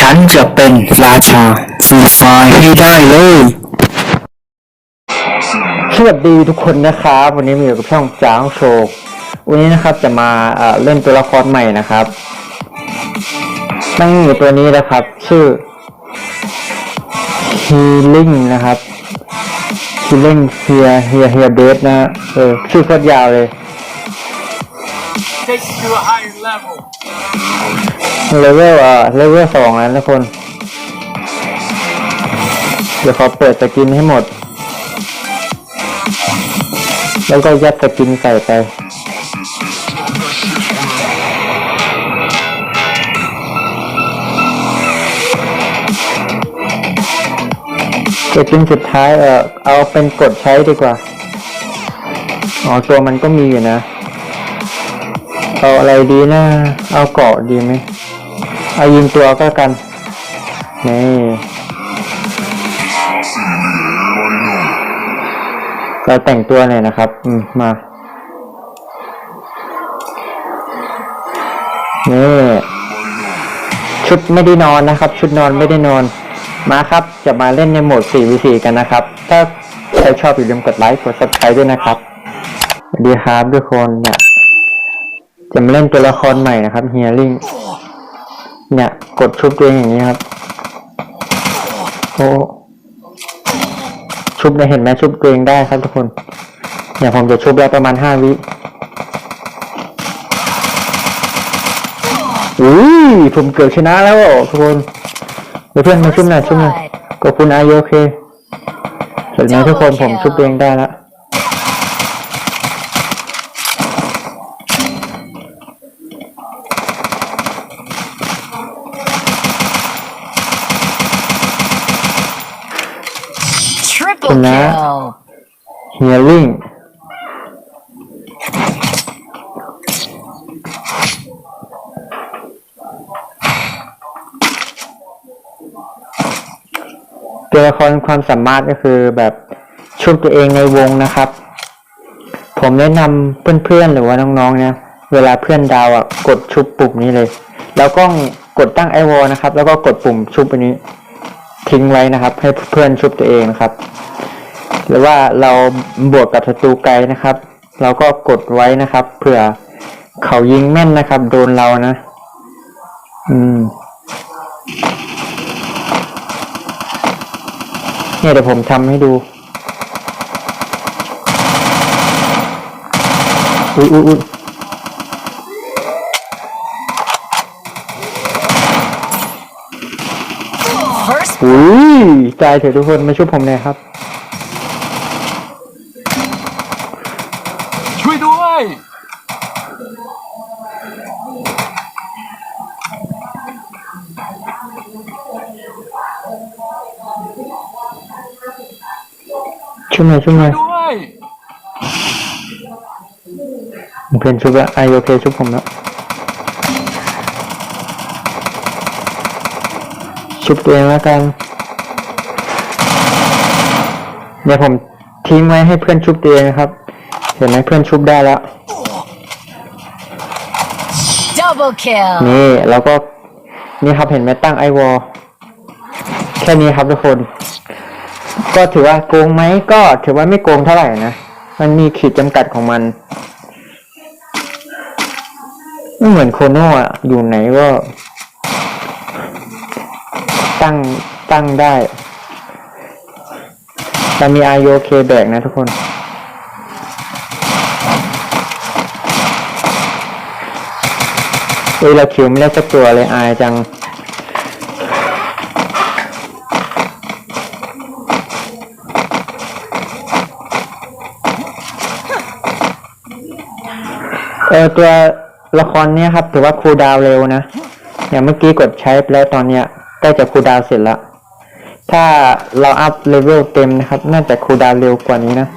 ฉันจะเป็นราชาฟรีไฟให้ได้เลยสวัสดีทุกคนนะครับ วันนี้มาอยู่กับช่องจ้างโชว์วันนี้นะครับจะมาเอ่อเล่นตัวละครใหม่นะครับตั้งอยู่ตัวนี้นะครับ ชื่อ Healing นะครับ Healing Here Here Here Base นะเออชื่อโคตรยาวเลย เลเวลเอ่อเลเวลสองแล้วทุกคน เดี๋ยวขอเปิดสกินให้หมด แล้วก็ยัดสกินใส่ไปสกินสุดท้ายเออเอาเป็นกดใช้ดีกว่า อ๋อตัวมันก็มีอยู่นะ เอาอะไรดีนะ เอาเกาะดีไหม เอายิงตัวก็กัน นี่เราแต่งตัวหน่อยนะครับ อืม มา นี่ ชุดไม่ได้นอนนะครับ ชุดนอนไม่ได้นอน มาครับ จะมาเล่นในโหมด 4v4 กันนะครับ ถ้าใครชอบอย่าลืมกดไลค์ กด subscribe ด้วยนะครับ สวัสดีครับทุกคนเนี่ยจะมาเล่นตัวละครใหม่นะครับเฮียริง เนี่ย กดชุบตัวเองอย่างนี้ครับโอ้ชุบเนี่ยเห็นไหมชุบตัวเองได้ครับทุกคนเนี่ยผมจะชุบแล้วประมาณห้าวิอุ้ยผมเกือบชนะแล้วทุกคนเดี๋ยวเพื่อนมาชุบหน่อยชุบหน่อยขอบคุณอายุโอเคเห็นไหมทุกคนผมชุบตัวเองได้แล้ว Triple Good kill. เฮียริงตัวละครความสามารถก็คือแบบชุบตัวเองในวงนะครับ ผมแนะนำเพื่อนๆหรือว่าน้องๆเนี่ยเวลาเพื่อนดาวอะกดชุบปุ่มนี้เลย แล้วก็กดตั้งไอวอลนะครับ แล้วก็กดปุ่มชุบอันนี้ ทิ้งไว้นะครับ ให้เพื่อนชุบตัวเองนะครับ หรือว่าเราบวกกับศัตรูไกลนะครับ เราก็กดไว้นะครับเผื่อเขายิงแม่นนะครับ โดนเรานะ อืมเนี่ยเดี๋ยวผมทำให้ดู อุ้ยอุ้ยอุ้ย First อุ้ยตายเถอะทุกคนมาช่วยผมหน่อยครับ ช่วยด้วย ช่ วยหน่อยช่วยหน่อยด้วยเพื่อนชุบแล้วไอโอเคชุบผมแล้วชุบตัวเองแล้วกันเนี่ยผมทิ้งไว้ให้เพื่อนชุบตัวเองนะครับ เห็นไหมเพื่อนชุบได้แล้ว double kill. นี่แล้วก็นี่ครับเห็นไหมตั้งไอวอลแค่นี้ครับทุกคน ก็ถือว่าโกงไหมก็ถือว่าไม่โกงเท่าไหร่นะ มันมีขีดจำกัดของมันไม่เหมือนโคโน่อะอยู่ไหนก็ ตั้งตั้งได้แต่มี i o k แบกนะทุกคนเฮ้ยเราคิวไม่ได้สักตัวเลยอายจัง เออตัวละครเนี้ยครับ ถือว่าคูลดาวเร็วนะอย่างเมื่อกี้กดใช้ไปแล้วตอนเนี้ยใกล้จะคูลดาวเสร็จแล้วถ้าเราอัพเลเวลเต็มนะครับ น่าจะคูลดาวเร็วกว่านี้นะ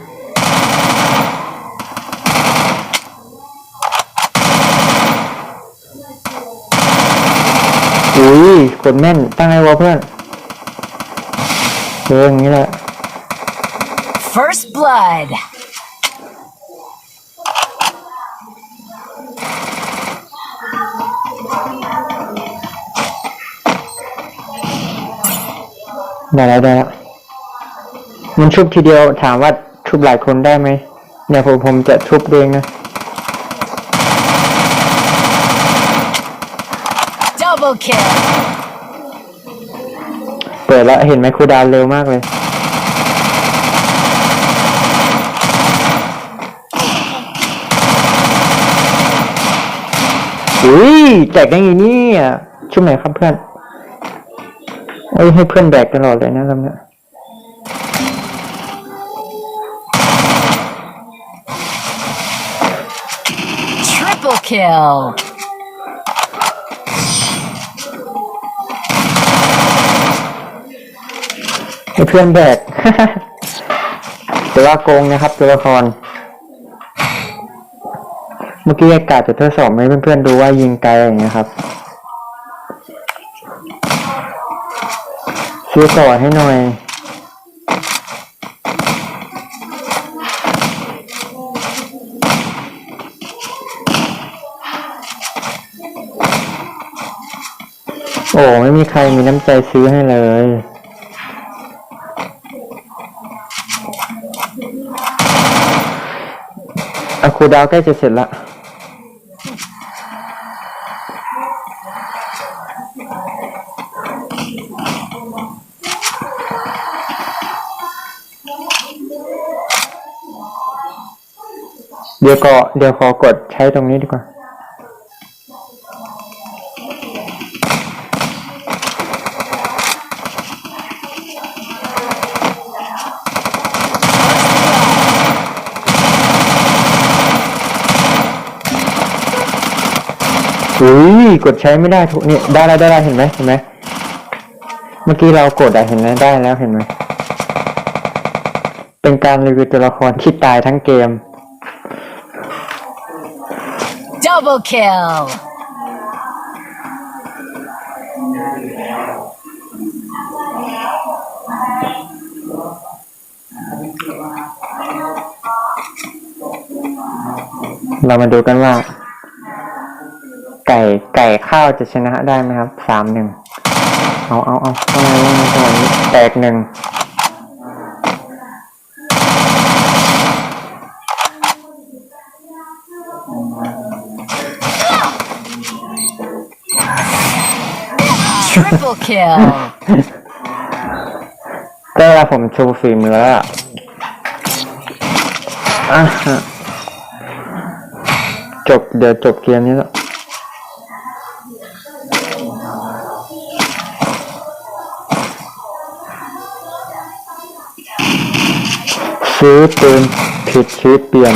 อุ้ยกดแม่นตั้งไอวอเพื่อนเอออย่างนี้แหละ First blood. ได้แล้วได้แล้วมันชุบทีเดียวถามว่าชุบหลายคนได้ไหมเนี่ยผมผมจะชุบเองนะ Double kill. เปิดแล้วเห็นไหมครูดาวเร็วมากเลย อุ้ยแจกได้ไงเนี่ยชุบไหนครับเพื่อน เอ้ยให้เพื่อนแบกตลอดเลยนะลำเนี้ย Triple kill. ให้เพื่อนแบกแต่ว่าโกงนะครับตัวละคร เมื่อกี้อากาศจะทดสอบให้เพื่อนๆดูว่ายิงไกลอย่างเงี้ยครับ ซื้อก่อให้หน่อย โอ้ไม่มีใครมีน้ำใจซื้อให้เลยอะครูดาวใกล้จะเสร็จละ เดี๋ยวก็เดี๋ยวขอกดใช้ตรงนี้ดีกว่า อุ้ยกดใช้ไม่ได้ทุกนี่ได้แล้วได้แล้วเห็นไหมเห็นไหม เมื่อกี้เรากดอะเห็นไหมได้แล้วเห็นไหมเป็นการรีวิวตัวละครที่ตายทั้งเกม Double kill. เรามาดูกันว่า ไก่ไก่ข้าวจะชนะได้ไหมครับสามหนึ่ง เอาเอาเอาทำไมว่าไงจังหวะนี้แตกหนึ่ง Triple kill. ก็เวลาผมโชว์ฝีมือแล้วอะอะฮะจบเดี๋ยวจบเกมนี้แล้ว ซื้อปืนผิดชีวิตเปลี่ยน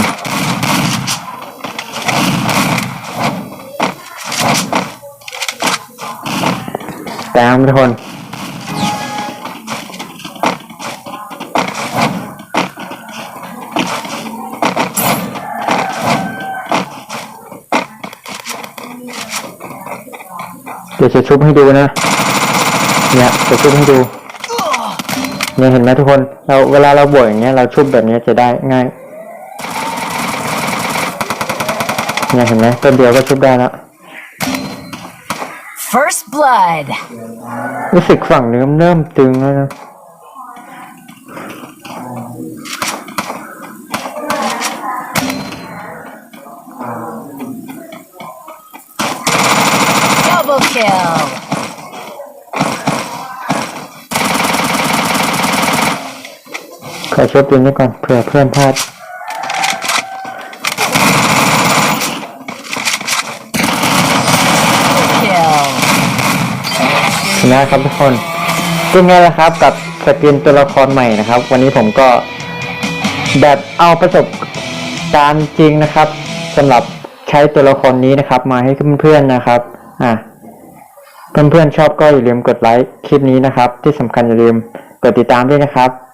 ตามทุกคนเดี๋ยวจะชุบให้ดูนะ เนี่ยจะชุบให้ดู เนี่ยเห็นไหมทุกคนเราเวลาเราบวกอย่างเงี้ยเราชุบแบบเนี้ยจะได้ง่ายเนี่ยเห็นไหมต้นเดียวก็ชุบได้แล้ว First blood. รู้สึกฝั่งเนื้อเริ่มตึงแล้วนะ Double kill. ข อชุบตัวนี้ก่อนเผื่อเพื่อนพลาด Kill. นะครับทุกคนเป็นไงล่ะครับกับสกินตัวละครใหม่นะครับ วันนี้ผมก็แบบเอาประสบการณ์จริงนะครับสำหรับใช้ตัวละครนี้นะครับ มาให้เพื่อนๆนะครับ อะเพื่อนๆชอบก็อย่าลืมกดไลค์คลิปนี้นะครับ ที่สำคัญอย่าลืมกดติดตามด้วยนะครับ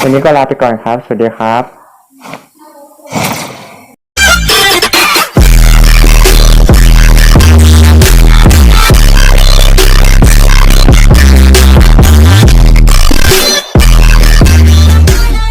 วันนี้ก็ลาไปก่อนครับ สวัสดีครับ